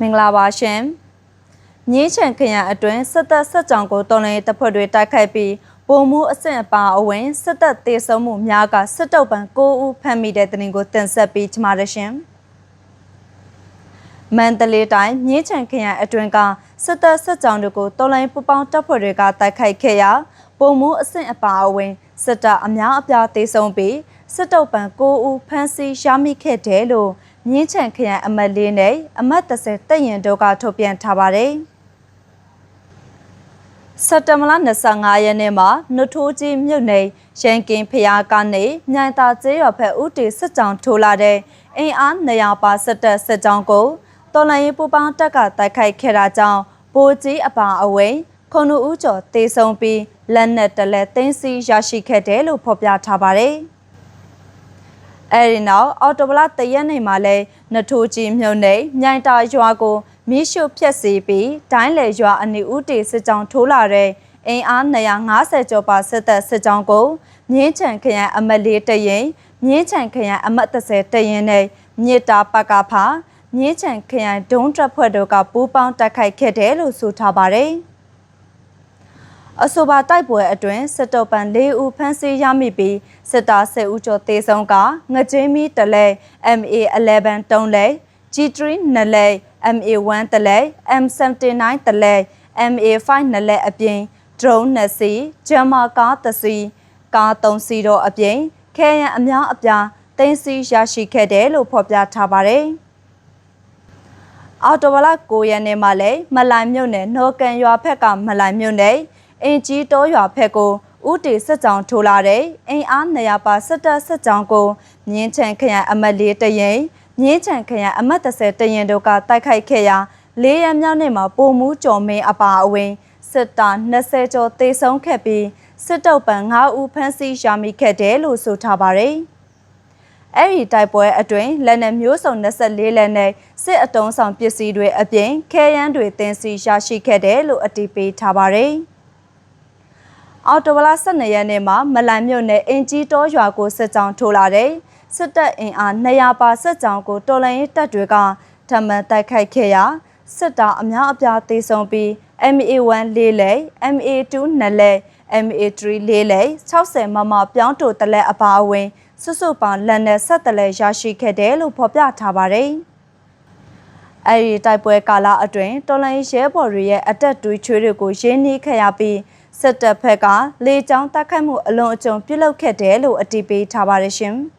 မင်္ဂလာပါရှင်။မြင်းချံခရိုင်အတွင်းစစ်တပ်စစ်ကြောင်ကိုတော်လှန်ရေးတပ်ဖွဲ့တွေတိုက်ခိုက်ပြီးပုံမှုအဆင့်အပါအဝင်စစ်တပ်တေဆုံးမှုများကစစ်တုပ်ပံ9ဦးဖမ်းမိတဲ့တဲ့တင်ကိုတင်ဆက်ပြီးချမှာရရှင်။မန္တလေးတိုင်းမြင်းချံခရိုင်အတွင်းကစစ်တပ်စစ်ကြောင်တို့ကိုတော်လှန်ရေးပူးပေါင်းတပ်ဖွဲ့တွေကတိုက်ခိုက်ခဲ့ရာပုံမှုအဆင့်အပါအဝင်စစ်တပ်အများအပြားတေဆုံးပြီးစစ်တုပ်ပံ9ဦးဖမ်းဆီးရမိခဲ့တယ်လို့ မြင်းချံခရိုင်အမတ်လေးနဲ့အမတ်30တက်ရင်တို့ကထုတ်ပြန်ထားပါတယ်။စက်တမလ25ရက်နေ့မှာနွထိုးကြီးမြို့နယ်ရန်ကင်ဖျားကနေမြိုင်သာကျေးရွာဘက်ဦးတီစစ်ကြောင်ထိုးလာတဲ့အင်အား200ပါစစ်တပ်စစ်ကြောင်ကိုတော်လိုင်းပူပေါင်းတပ်ကတိုက်ခိုက်ခဲ့တာကြောင့်ဗိုလ်ကြီးအပါအဝင်ခုနှစ်ဦးကျော်တေဆုံးပြီးလက်နက်တလက်သိမ်းဆီးရရှိခဲ့တယ်လို့ဖော်ပြထားပါတယ်။ အဲဒီနောက်အော်တိုဘလတရက်နေမှာလဲနထိုးကြီးမြုံနေမြိုင်တာရွာကိုမီးရှို့ဖျက်ဆီးပြီးဒိုင်းလေရွာအနီဦးတီစစ်ကြောင်းထိုးလာတဲ့အင်အား250ကျော်ပါစစ်တပ်စစ်ကြောင်းကိုမြင်းချံခရိုင်အမတ်လေးတရင်မြင်းချံခရိုင်အမတ်30တရင်နဲ့မြစ်တာပကဖာမြင်းချံခရိုင်ဒုံးတပ်ဖွဲ့တို့ကပူးပေါင်းတိုက်ခိုက်ခဲ့တယ်လို့ဆိုထားပါတယ်။ အဆိုပါတိုက်ပွဲအတွင်းစစ်တုပ်ပန်၄ဦးဖမ်းဆီးရမိပြီးစစ်သား၁၀ဦးကျော်သေဆုံးကငကြင်းမီတလဲ MA11 တုံးလဲ G3 နလဲ MA1 တလဲ M79 တလဲ MA5 နလဲအပြင် drone 2စီးဂျမ်မာကား3စီးကား3စီးတော့အပြင်ခဲယံအများအပြားတင်စီရရှိခဲ့တယ်လို့ဖော်ပြထားပါတယ်အော်တိုဘလာ9ရက်နေ့မှာလည်းမလိုင်မြို့နယ်နောကန်ရွာဖက်ကမလိုင်မြို့နယ် အင်ကြီးတောရွာဖက်ကိုဥတီစစ်ကြောင်ထိုးလာတဲ့အင်အား200ပါစစ်တပ်စစ်ကြောင်ကိုမြင်းချံခရိုင်အမတ်လေးတရင်မြင်းချံခရိုင်အမတ်30တရင်တို့ကတိုက်ခိုက်ခဲ့ရာလေးရမြောက်နေ့မှာပုံမူးကြော်မင်းအပါအဝင်စစ်သား20ကျော်သေဆုံးခဲ့ပြီးစစ်တုပ်ပံ9ဦးဖမ်းဆီးရမိခဲ့တယ်လို့ဆိုထားပါတယ်။အဲ့ဒီတိုက်ပွဲအတွင်းလက်နက်မျိုးစုံ24လက်နဲ့စစ်အတုံးဆောင်ပစ္စည်းတွေအပြင်ခဲယမ်းတွေတင်စီရရှိခဲ့တယ်လို့အတည်ပြုထားပါတယ်။ အော်တိုဘလာ12ရက်နေ့မှာမလန်မြို့နယ်အင်ကြီးတောရွာကိုစစ်ကြောင်းထိုးလာတဲ့စစ်တပ်အင်အား200ပါစစ်ကြောင်းကိုတော်လှန်ရေးတပ်တွေကထပ်မံတိုက်ခိုက်ခဲ့ရာစစ်သားအများအပြားသေဆုံးပြီး MA1 လေးလဲ MA2 နှစ်လဲ MA3 လေးလဲ60မမပြောင်းတိုတလက်အပါအဝင်စွစုပေါင်းလက်နဲ့ဆက်တလဲရရှိခဲ့တယ်လို့ဖော်ပြထားပါတယ်။အဲဒီတိုက်ပွဲကာလအတွင်းတော်လိုင်းရဲဘော်တွေရဲ့အတက်တွေးချွေးတွေကိုရင်းနှီးခဲ့ရပြီး စစ်တပ်ဘက်ကလေကြောင်းတိုက်ခိုက်မှုအလွန်အကျွံပြုလုပ်ခဲ့တယ်လို့အတည်ပြုထားပါတယ်ရှင်။